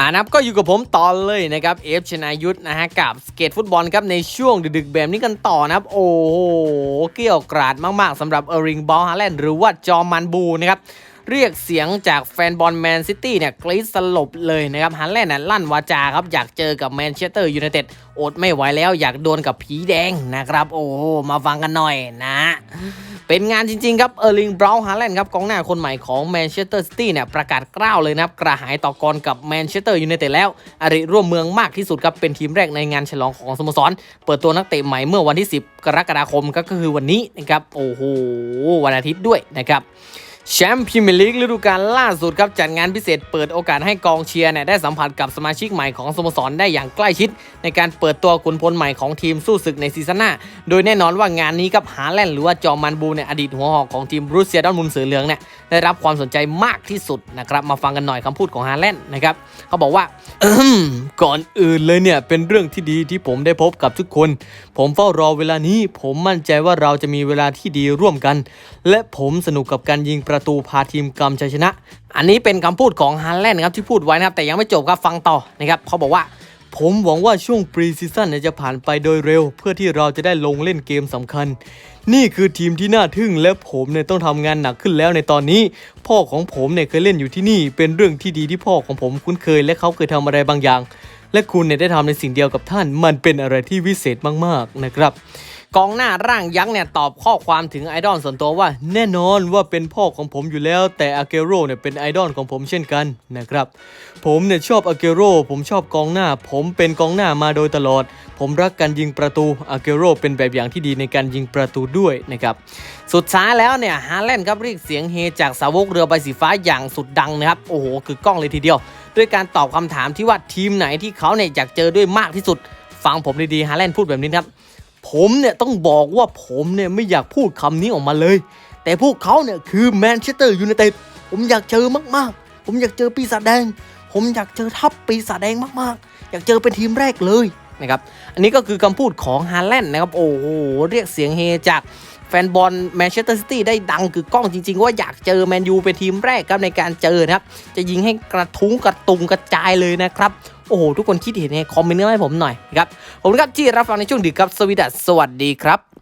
อ่านับก็อยู่กับผมต่อเลยนะครับเอฟชนายุทธนะฮะกับสเกตฟุตบอลครับในช่วงดึกๆแบบนี้กันต่อนะครับ โอ้โห เกี่ยวกราดมากๆสำหรับเอริงบอลฮาแลนด์หรือว่าจอมันบูนะครับ เรียกเสียงจากแฟนบอลแมนซิตี้เนี่ยกรี๊ดสลบเลยนะครับฮันแลนด์นะลั่นวาจาครับ อยากเจอกับแมนเชสเตอร์ยูไนเต็ดอดไม่ไหวแล้วอยากโดนกับผีแดงนะครับ โอ้มาฟังกันหน่อยนะ เป็นงานจริง ๆ ครับเออร์ลิงบราวน์ฮาแลนด์ครับกองหน้าคนใหม่ของแมนเชสเตอร์ซิตี้เนี่ยประกาศกล้าวเลยนะครับ กระหายต่อกรกับแมนเชสเตอร์ยูไนเต็ดแล้วอริร่วมเมืองมากที่สุดครับเป็นทีมแรกในงานฉลองของสโมสร เปิดตัวนักเตะใหม่เมื่อวันที่ 10 กรกฎาคมก็คือวันนี้นะครับโอ้โหวันอาทิตย์ด้วยนะครับ แชมป์พรีเมียร์ลีกฤดูกาลล่าสุดครับจัดงานพิเศษเปิดโอกาสให้กองเชียร์เนี่ยได้สัมผัสกับสมาชิกใหม่ของสโมสรได้อย่างใกล้ชิด ในการเปิดตัวขุนพลใหม่ของทีมสู้ศึกในซีซั่นหน้า โดยแน่นอนว่างานนี้กับฮาแลนด์หรือว่าจอมันบูเนี่ยอดีตหัวหอกของทีมบรูเซียดอร์ทมุนสือเหลืองเนี่ยได้รับความสนใจมากที่สุดนะครับมาฟังกันหน่อยคำพูดของฮาแลนด์นะครับเขาบอกว่าก่อนอื่นเลยเนี่ยเป็นเรื่องที่ดีที่ผมได้พบกับทุกคน ผมเฝ้ารอเวลานี้ ผมมั่นใจว่าเราจะมีเวลาที่ดีร่วมกัน และผมสนุกกับการยิงประตูพาทีมกำชัยชนะ อันนี้เป็นคำพูดของฮาแลนด์นะครับที่พูดไว้นะครับแต่ยังไม่จบครับฟังต่อนะครับเขาบอกว่าผมหวังว่าช่วงปรีซีซั่นจะผ่านไปโดยเร็ว เพื่อที่เราจะได้ลงเล่นเกมสำคัญ นี่คือทีมที่น่าทึ่งและผมเนี่ยต้องทำงานหนักขึ้นแล้วในตอนนี้ พ่อของผมเนี่ยเคยเล่นอยู่ที่นี่ เป็นเรื่องที่ดีที่พ่อของผมคุ้นเคย และเขาเคยทำอะไรบางอย่าง และคุณเนี่ยได้ทำในสิ่งเดียวกับท่าน มันเป็นอะไรที่วิเศษมากๆนะครับ กองหน้าร่างยักษ์เนี่ยตอบข้อความถึงไอดอลส่วนตัวว่า แน่นอนว่าเป็นพ่อของผมอยู่แล้ว แต่อาเกโรเนี่ยเป็นไอดอลของผมเช่นกันนะครับ ผมเนี่ยชอบอาเกโรผมชอบกองหน้า ผมเป็นกองหน้ามาโดยตลอด ผมรักการยิงประตูอาเกโรเป็นแบบอย่างที่ดีในการยิงประตูด้วยนะครับสุดท้ายแล้วเนี่ยฮาแลนด์ครับเรียกเสียงเฮจากสาวกเรือใบสีฟ้าอย่างสุดดังนะครับโอ้โหคือกล้องเลยทีเดียว ด้วยการตอบคำถามที่ว่าทีมไหนที่เขาเนี่ยอยากเจอด้วยมากที่สุด ฟังผมดีๆฮาแลนด์พูดแบบนี้ครับ ผมเนี่ยต้องบอกว่าผมเนี่ยไม่อยากพูดคำนี้ออกมาเลย แต่พวกเขาเนี่ยคือแมนเชสเตอร์ยูไนเต็ดผมอยากเจอมากๆ ผมอยากเจอปีศาจแดง ผมอยากเจอทัพปีศาจแดงมากๆ อยากเจอเป็นทีมแรกเลยนะครับ อันนี้ก็คือคำพูดของฮาแลนด์นะครับ โอ้โห เรียกเสียงเฮจาก แฟนบอลแมนเชสเตอร์ซิตี้ได้ดังคือกล้องจริง ๆ ว่าอยากเจอแมนยูเป็นทีมแรกครับในการเจอนะครับ จะยิงให้กระทุ้งกระตุงกระจายเลยนะครับ โอ้โห ทุกคนคิดเห็นไงคอมเมนต์มาให้ผมหน่อยครับผมครับที่รับฟังในช่วงดึกครับสวีดัสสวัสดีครับ